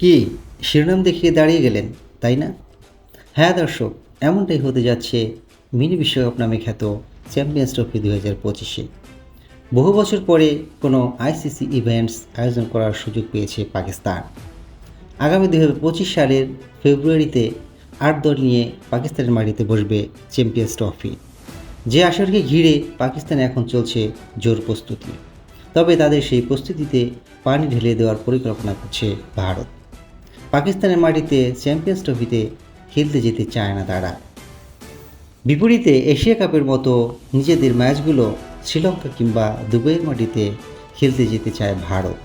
কি শিরোনাম দেখিয়ে দাঁড়িয়ে গেলেন, তাই না? হ্যাঁ দর্শক, এমনটাই হতে যাচ্ছে মিনি বিশ্বকাপ নামে খ্যাত চ্যাম্পিয়ন্স ট্রফি দু হাজার পঁচিশে। বহু বছর পরে কোনো আইসিসি ইভেন্টস আয়োজন করার সুযোগ পেয়েছে পাকিস্তান। আগামী দু হাজার পঁচিশ সালের ফেব্রুয়ারিতে আট দল নিয়ে পাকিস্তানের মাটিতে বসবে চ্যাম্পিয়ন্স ট্রফি। যে আসরকে ঘিরে পাকিস্তানে এখন চলছে জোর প্রস্তুতি। তবে তাদের সেই প্রস্তুতিতে পানি ঢেলে দেওয়ার পরিকল্পনা করছে ভারত। পাকিস্তানের মাটিতে চ্যাম্পিয়ন্স ট্রফিতে খেলতে যেতে চায় না তারা। বিপরীতে এশিয়া কাপের মতো নিজেদের ম্যাচগুলো শ্রীলঙ্কা কিংবা দুবাইয়ের মাটিতে খেলতে যেতে চায় ভারত।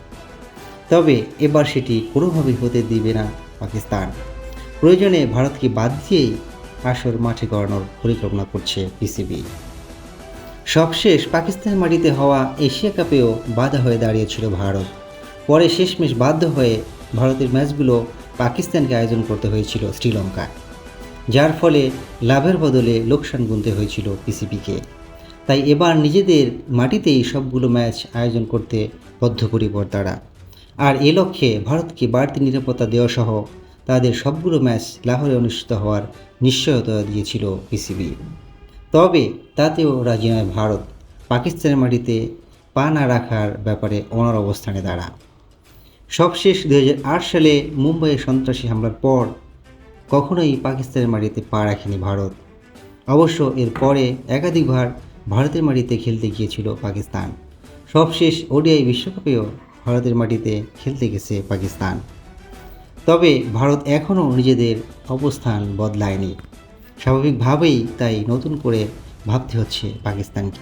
তবে এবার সেটি কোনোভাবেই হতে দিবে না পাকিস্তান। প্রয়োজনে ভারতকে বাদ দিয়েই আসর মাঠে গড়ানোর পরিকল্পনা করছে পিসিবি। সবশেষ পাকিস্তানের মাটিতে হওয়া এশিয়া কাপেও বাধা হয়ে দাঁড়িয়েছিল ভারত। পরে শেষমেশ বাধ্য হয়ে ভারতের ম্যাচগুলো পাকিস্তানকে আয়োজন করতে হয়েছিল শ্রীলঙ্কায়, যার ফলে লাভের বদলে লোকসান গুনতে হয়েছিল পিসিবিকে। তাই এবার নিজেদের মাটিতেই সবগুলো ম্যাচ আয়োজন করতে বদ্ধপরিকর তারা। আর এ লক্ষ্যে ভারতকে বাড়তি নিরাপত্তা দেওয়া সহ তাদের সবগুলো ম্যাচ লাহোরে অনুষ্ঠিত হওয়ার নিশ্চয়তা দিয়েছিল পিসিবি। তবে তাতেও রাজি নয় ভারত, পাকিস্তানের মাটিতে পা না রাখার ব্যাপারে অনার অবস্থানে দাঁড়া সবশেষ দু হাজার আট সালে মুম্বাইয়ে সন্ত্রাসী হামলার পর কখনোই পাকিস্তানের মাটিতে পা রাখেনি ভারত। অবশ্য এর পরে একাধিকবার ভারতের মাটিতে খেলতে গিয়েছিল পাকিস্তান। সবশেষ ওডিআই বিশ্বকাপেও ভারতের মাটিতে খেলতে গেছে পাকিস্তান। তবে ভারত এখনও নিজেদের অবস্থান বদলায়নি। স্বাভাবিকভাবেই তাই নতুন করে ভাবতে হচ্ছে পাকিস্তানকে।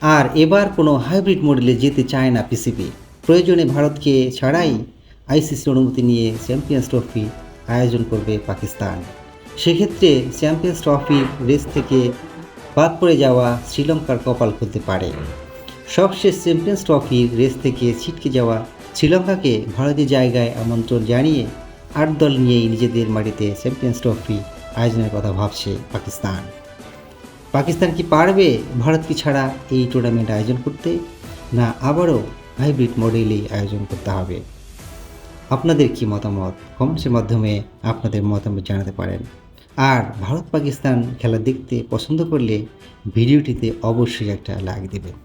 আর এবার কোনো হাইব্রিড মডেলে যেতে চায় না পিসিবি। প্রয়োজনে ভারতকে ছাড়াই আইসিসির অনুমতি নিয়ে চ্যাম্পিয়ন্স ট্রফি আয়োজন করবে পাকিস্তান। সেক্ষেত্রে চ্যাম্পিয়ন্স ট্রফির রেস থেকে বাদ পড়ে যাওয়া শ্রীলঙ্কার কপাল খুলতে পারে। সবশেষ চ্যাম্পিয়ন্স ট্রফির রেস থেকে ছিটকে যাওয়া শ্রীলঙ্কাকে ভারতীয় জায়গায় আমন্ত্রণ জানিয়ে আট দল নিয়েই নিজেদের মাটিতে চ্যাম্পিয়ন্স ট্রফি আয়োজনের কথা ভাবছে পাকিস্তান। পাকিস্তান কি পারবে? ভারতকে ছাড়া এই টুর্নামেন্ট আয়োজন করতে? না, আবারও হাইব্রিড মডেলেই আয়োজন করতে হবে। আপনাদের কি মতামত? কমেন্টসের মাধ্যমে আপনাদের মতামত জানাতে পারেন। আর ভারত পাকিস্তান খেলা দেখতে পছন্দ করলে ভিডিওটিতে অবশ্যই একটা লাইক দেবেন।